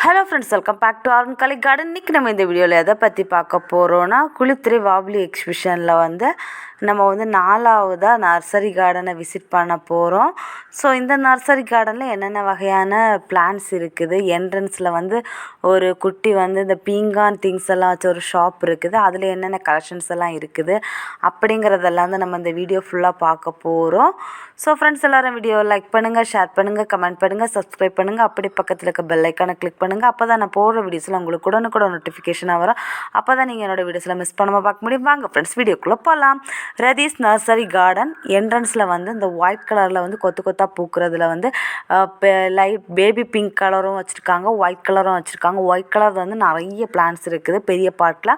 Hello friends welcome back to ஆர்ன் Kalai garden இன்றைக்கி நம்ம இந்த வீடியோவில் எதை பற்றி பார்க்க போகிறோன்னா குளித்துறை வாப்லி எக்ஸிபிஷனில் வந்து நம்ம வந்து நாலாவதாக நர்சரி கார்டனை விசிட் பண்ண போகிறோம் ஸோ இந்த நர்சரி கார்டனில் என்னென்ன வகையான பிளான்ஸ் இருக்குது? என்ட்ரன்ஸில் வந்து ஒரு குட்டி வந்து இந்த பீங்கான் திங்ஸ் எல்லாம் வச்ச ஒரு ஷாப் இருக்குது. அதில் என்னென்ன கலெக்ஷன்ஸ் எல்லாம் இருக்குது? அப்படிங்கிறதெல்லாம் வந்து நம்ம இந்த வீடியோ ஃபுல்லாக பார்க்க போகிறோம் ஸோ ஃப்ரெண்ட்ஸ் எல்லோரும் வீடியோ லைக் பண்ணுங்கள் ஷேர் பண்ணுங்கள் கமெண்ட் பண்ணுங்கள் சப்ஸ்கிரைப் பண்ணுங்கள் அப்படி பக்கத்தில் இருக்க பெல் ஐக்கானை கிளிக் பண்ணுங்கள் அப்போ தான் நான் போடுற வீடியோஸில் உங்களுக்கு கூட நோட்டிஃபிகேஷனாக வரும். அப்போ தான் நீங்கள் என்னோடய வீடியோஸில் மிஸ் பண்ணாமல் பார்க்க முடியும். வாங்க ஃப்ரெண்ட்ஸ் வீடியோக்குள்ளே போகலாம் ரதீஸ் நர்சரி கார்டன் என்ட்ரன்ஸில் வந்து இந்த ஒயிட் கலரில் வந்து கொத்து கொத்தாக பூக்கிறதுல வந்து லைட் பேபி பிங்க் கலரும் வச்சுருக்காங்க. ஒயிட் கலரும் வச்சுருக்காங்க. ஒயிட் கலர் வந்து நிறைய பிளான்ஸ் இருக்குது. பெரிய பாட்டில்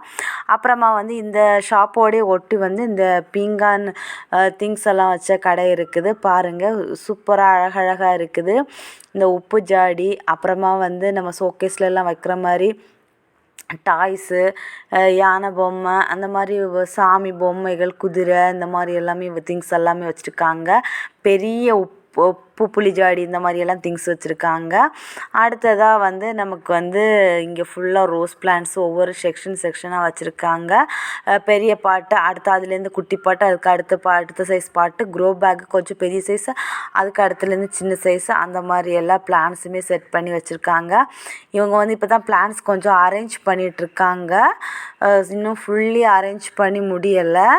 அப்புறமா வந்து இந்த ஷாப்போடே ஒட்டி வந்து இந்த பீங்கான் திங்ஸ் எல்லாம் வச்ச கடை இருக்குது. பாருங்கள் சூப்பராக அழகழகாக இருக்குது. இந்த உப்பு ஜாடி அப்புறமா வந்து நம்ம ஷோகேஸ்லலாம் வைக்கிற மாதிரி டாய்ஸு யானை பொம்மை அந்த மாதிரி சாமி பொம்மைகள் குதிரை இந்த மாதிரி எல்லாமே திங்ஸ் எல்லாமே வச்சுருக்காங்க. பெரிய உப் உப்பு புளிஜாடி இந்த மாதிரியெல்லாம் திங்ஸ் வச்சுருக்காங்க. அடுத்ததாக வந்து நமக்கு வந்து இங்கே ஃபுல்லாக ரோஸ் பிளான்ட்ஸ் ஒவ்வொரு செக்ஷன் செக்ஷனாக வச்சுருக்காங்க. பெரிய பாட்டு அடுத்து அதுலேருந்து குட்டி பாட்டு அதுக்கு அடுத்த பா அடுத்த சைஸ் பாட்டு க்ரோ பேக்கு கொஞ்சம் பெரிய சைஸு அதுக்கு அடுத்துலேருந்து சின்ன சைஸு அந்த மாதிரி எல்லா பிளான்ஸுமே செட் பண்ணி வச்சுருக்காங்க. இவங்க வந்து இப்போ தான் பிளான்ஸ் கொஞ்சம் அரேஞ்ச் பண்ணிகிட்ருக்காங்க இன்னும் ஃபுல்லி அரேஞ்ச் பண்ணி முடியலை.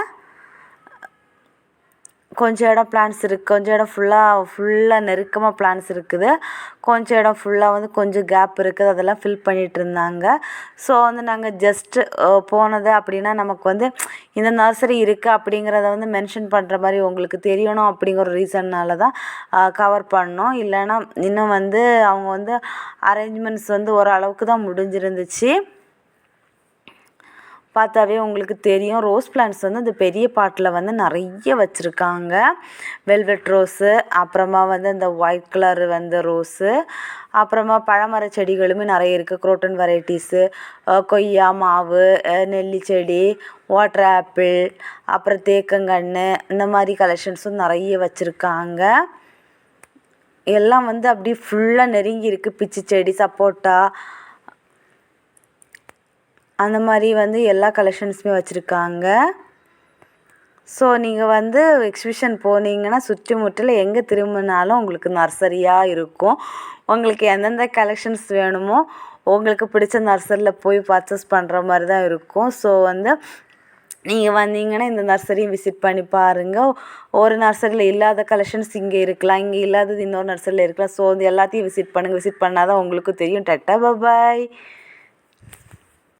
கொஞ்சம் இடம் பிளான்ஸ் இருக்குது கொஞ்சம் இடம் ஃபுல்லாக ஃபுல்லாக நெருக்கமாக பிளான்ஸ் இருக்குது. கொஞ்சம் இடம் ஃபுல்லாக வந்து கொஞ்சம் கேப் இருக்குது. அதெல்லாம் ஃபில் பண்ணிகிட்டு இருந்தாங்க. ஸோ வந்து நாங்கள் ஜஸ்ட்டு போனது அப்படின்னா நமக்கு வந்து இந்த நர்சரி இருக்குது அப்படிங்கிறத வந்து மென்ஷன் பண்ணுற மாதிரி உங்களுக்கு தெரியணும் அப்படிங்கிற ஒரு ரீசன்னால் தான் கவர் பண்ணோம். இல்லைன்னா இன்னும் வந்து அவங்க வந்து அரேஞ்ச்மெண்ட்ஸ் வந்து ஓரளவுக்கு தான் முடிஞ்சிருந்துச்சு. பார்த்தாவே உங்களுக்கு தெரியும். ரோஸ் பிளான்ட்ஸ் வந்து இந்த பெரிய பாட்டில் வந்து நிறைய வச்சுருக்காங்க. வெல்வெட் ரோஸு அப்புறமா வந்து அந்த ஒயிட் கலர் வந்து ரோஸு அப்புறமா பழமர செடிகளுமே நிறைய இருக்குது குரோட்டன் வெரைட்டிஸு கொய்யா மாவு நெல்லி செடி வாட்டர் ஆப்பிள் அப்புறம் தேக்கங்கன்று இந்த மாதிரி கலெக்ஷன்ஸும் நிறைய வச்சுருக்காங்க. எல்லாம் வந்து அப்படியே ஃபுல்லாக நெருங்கி இருக்குது பிச்சு செடி சப்போட்டா அந்த மாதிரி வந்து எல்லா கலெக்ஷன்ஸுமே வச்சுருக்காங்க. ஸோ நீங்கள் வந்து எக்ஸிபிஷன் போனீங்கன்னா சுற்றி எங்கே திரும்பினாலும் உங்களுக்கு நர்சரியாக இருக்கும். உங்களுக்கு எந்தெந்த கலெக்ஷன்ஸ் வேணுமோ உங்களுக்கு பிடிச்ச நர்சரியில் போய் பர்ச்சேஸ் பண்ணுற மாதிரி தான் இருக்கும். ஸோ வந்து நீங்கள் வந்தீங்கன்னா இந்த நர்சரியும் விசிட் பண்ணி பாருங்கள் ஒரு நர்சரியில் இல்லாத கலெக்ஷன்ஸ் இங்கே இருக்கலாம் இங்கே இல்லாதது இன்னொரு நர்சரியில் இருக்கலாம். ஸோ வந்து எல்லாத்தையும் விசிட் பண்ணுங்கள் விசிட் பண்ணால் தான் உங்களுக்கு தெரியும். Ta-ta bye bye